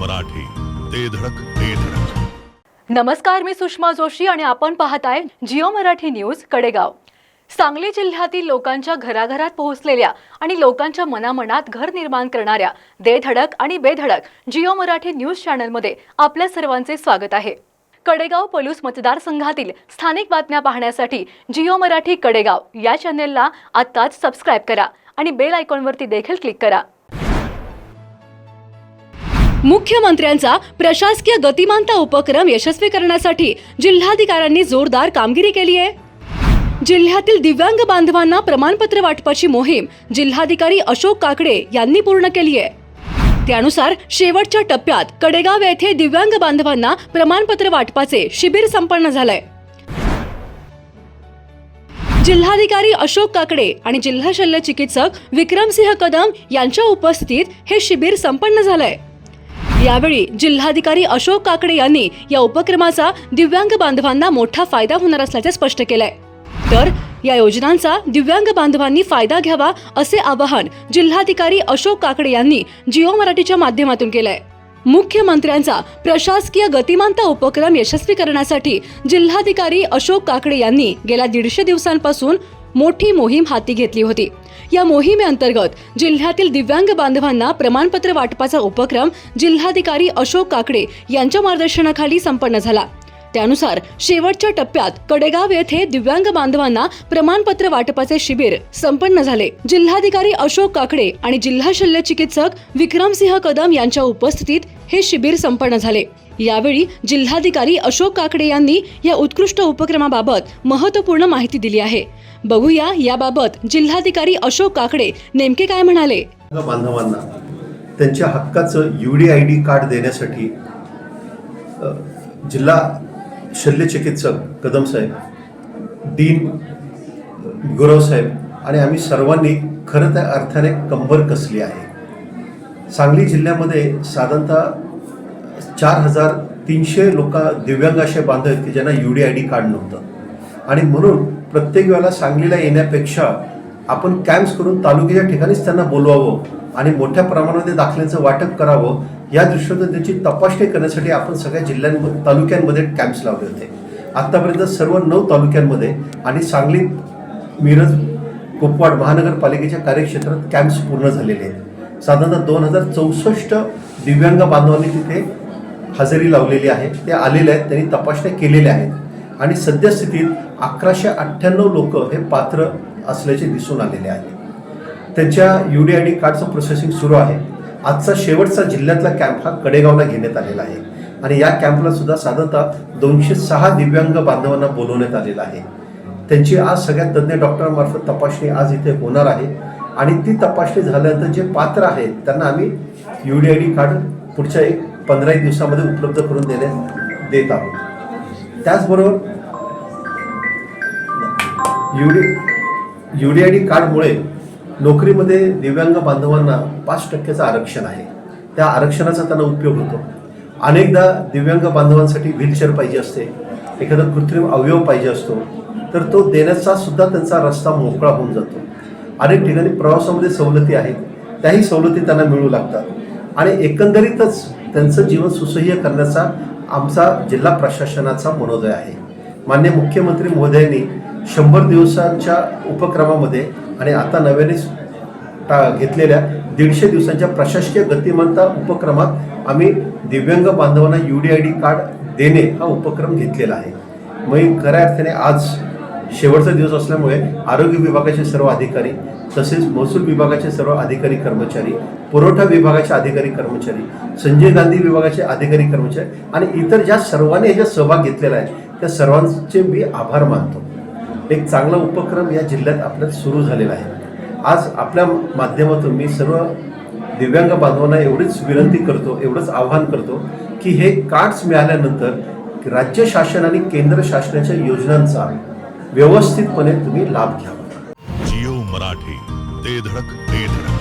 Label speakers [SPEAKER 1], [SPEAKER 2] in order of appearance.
[SPEAKER 1] मराठी. ते धडक ते धडक.
[SPEAKER 2] नमस्कार मी सुषमा जोशी आणि आपण पाहताय जिओ मराठी न्यूज कडेगाव. सांगली जिल्ह्यातील लोकांच्या घराघरात पोहोचलेल्या आणि लोकांच्या मनामनात घर निर्माण करणाऱ्या देधडक आणि बेधडक जिओ मराठी न्यूज चॅनलमध्ये आपल्या सर्वांचे स्वागत आहे. कडेगाव पलूस मतदारसंघातील स्थानिक बातम्या पाहण्यासाठी जिओ मराठी कडेगाव या चॅनेलला आत्ताच सबस्क्राईब करा आणि बेल आयकॉनवरती देखील क्लिक करा. मुख्यमंत्र्यांचा प्रशासकीय गतिमानता उपक्रम यशस्वी करण्यासाठी जिल्हाधिकाऱ्यांनी जोरदार कामगिरी केली आहे. जिल्ह्यातील दिव्यांग बांधवांना प्रमाणपत्र वाटपाची मोहीम जिल्हाधिकारी अशोक काकडे यांनी पूर्ण केली आहे. त्यानुसार शेवटच्या टप्प्यात कडेगाव येथे दिव्यांग बांधवांना प्रमाणपत्र वाटपाचे शिबिर संपन्न झालंय. जिल्हाधिकारी अशोक काकडे आणि जिल्हा शल्य चिकित्सक विक्रमसिंह कदम यांच्या उपस्थितीत हे शिबिर संपन्न झालंय. यावेळी जिल्हाधिकारी अशोक काकडे यांनी या उपक्रमाचा दिव्यांग बांधवांना मोठा फायदा होणार असल्याचे स्पष्ट केलंय. तर या योजनांचा दिव्यांग बांधवांनी फायदा घ्यावा असे आवाहन जिल्हाधिकारी अशोक काकडे यांनी जिओ मराठीच्या माध्यमातून केलंय. मुख्यमंत्र्यांचा प्रशासकीय गतिमानता उपक्रम यशस्वी करण्यासाठी जिल्हाधिकारी अशोक काकडे यांनी गेल्या दीडशे दिवसांपासून मोठी मोहीम हाती घेतली होती. या मोहिमेअंतर्गत जिल्ह्यातील दिव्यांग बांधवांना प्रमाणपत्र वाटपाचा उपक्रम जिल्हाधिकारी अशोक काकडे यांच्या मार्गदर्शनाखाली संपन्न झाला. त्यानुसार शेवटच्या टप्प्यात कडेगाव येथे दिव्यांग बांधवांना प्रमाणपत्र वाटपाचे शिबिर संपन्न झाले. जिल्हाधिकारी अशोक काकडे आणि जिल्हा शल्य चिकित्सक विक्रमसिंह कदम यांच्या उपस्थितीत हे शिबिर संपन्न झाले. यावेळी जिल्हाधिकारी अशोक काकडे यांनी या उत्कृष्ट उपक्रमाबाबत महत्त्वपूर्ण माहिती दिली आहे. बघूया याबाबत जिल्हाधिकारी अशोक काकडे नेमके काय म्हणाले?
[SPEAKER 3] बांधवांना त्यांच्या हक्काचं U D I D card देण्यासाठी जिल्हा शल्यचिकित्सक कदम साहेब डीन गुरव साहेब आणि आम्ही सर्वांनी खरं त्या अर्थाने कंबर कसली आहे. सांगली जिल्ह्यामध्ये साधारणतः चार हजार तीनशे लोक दिव्यांग असे बांधव आहेत की ज्यांना U D I D card नव्हतं. आणि म्हणून प्रत्येक वेळेला सांगलीला येण्यापेक्षा आपण कॅम्प्स करून तालुक्याच्या ठिकाणीच त्यांना बोलवावं आणि मोठ्या प्रमाणामध्ये दाखल्यांचं वाटप करावं या दृष्टीने त्याची तपासणी करण्यासाठी आपण सगळ्या जिल्ह्यांमध्ये तालुक्यांमध्ये कॅम्प्स लावले होते. आत्तापर्यंत सर्व नऊ तालुक्यांमध्ये आणि सांगलीत मिरज कुपवाड महानगरपालिकेच्या कार्यक्षेत्रात कॅम्प्स पूर्ण झालेले आहेत. साधारणतः दोन हजार चौसष्ट दिव्यांग बांधवांनी तिथे हजेरी लावलेली आहे. ते आलेले आहेत. त्यांनी तपासण्या केलेल्या आहेत. आणि सद्यस्थितीत अकराशे अठ्ठ्याण्णव लोक हे पात्र असल्याचे दिसून आलेले आहे. त्यांच्या यू डी आय डी कार्डचं प्रोसेसिंग सुरू आहे. आजचा शेवटचा जिल्ह्यातला कॅम्प हा कडेगावला घेण्यात आलेला आहे. आणि या कॅम्पला सुद्धा साधारणतः दोनशे सहा दिव्यांग बांधवांना बोलवण्यात आलेलं आहे. त्यांची आज सगळ्या तज्ज्ञ डॉक्टरांमार्फत तपासणी आज इथे होणार आहे. आणि ती तपासणी झाल्यानंतर जे पात्र आहेत त्यांना आम्ही U D I D card पुढच्या एक पंधरा एक दिवसामध्ये उपलब्ध करून देणे देत आहोत. त्याचबरोबर U D D D I D कार्डमुळे नोकरीमध्ये दिव्यांग बांधवांना पाच टक्क्याचं आरक्षण आहे. त्या आरक्षणाचा त्यांना उपयोग होतो. अनेकदा दिव्यांग बांधवांसाठी व्हीलचेअर पाहिजे असते एखादा कृत्रिम अवयव पाहिजे असतो तर तो देण्याचा सुद्धा त्यांचा रस्ता मोकळा होऊन जातो. अनेक ठिकाणी प्रवासामध्ये सवलती आहेत त्याही सवलती त्यांना मिळू लागतात. आणि एकंदरीतच त्यांचं जीवन सुसह्य करण्याचा आमचा जिल्हा प्रशासनाचा मनोदय आहे. मान्य मुख्यमंत्री महोदयांनी शंभर दिवसांच्या उपक्रमामध्ये आणि आता नव्याने टा घेतलेल्या दीडशे दिवसांच्या प्रशासकीय गतिमानता उपक्रमात आम्ही दिव्यांग बांधवांना U D I D card देणे हा उपक्रम घेतलेला आहे. मग खऱ्या अर्थाने आज शेवटचा दिवस असल्यामुळे आरोग्य विभागाचे सर्व अधिकारी तसेच महसूल विभागाचे सर्व अधिकारी कर्मचारी पुरवठा विभागाचे अधिकारी कर्मचारी संजय गांधी विभागाचे अधिकारी कर्मचारी आणि इतर ज्या सर्वांनी ह्याच्यात सहभाग घेतलेला आहे त्या सर्वांचे मी आभार मानतो. एक चांगला उपक्रम या जिल्ह्यात आपल्यात सुरू झालेला आहे. आज आपल्या माध्यमातून मी सर्व दिव्यांग बांधवांना एवढीच विनंती करतो एवढंच आवाहन करतो की हे कार्ड्स मिळाल्यानंतर राज्य शासन आणि केंद्र शासनाच्या योजनांचा व्यवस्थितपणे तुम्ही लाभ घ्यावा
[SPEAKER 1] मराठी. ते धडक ते धडक.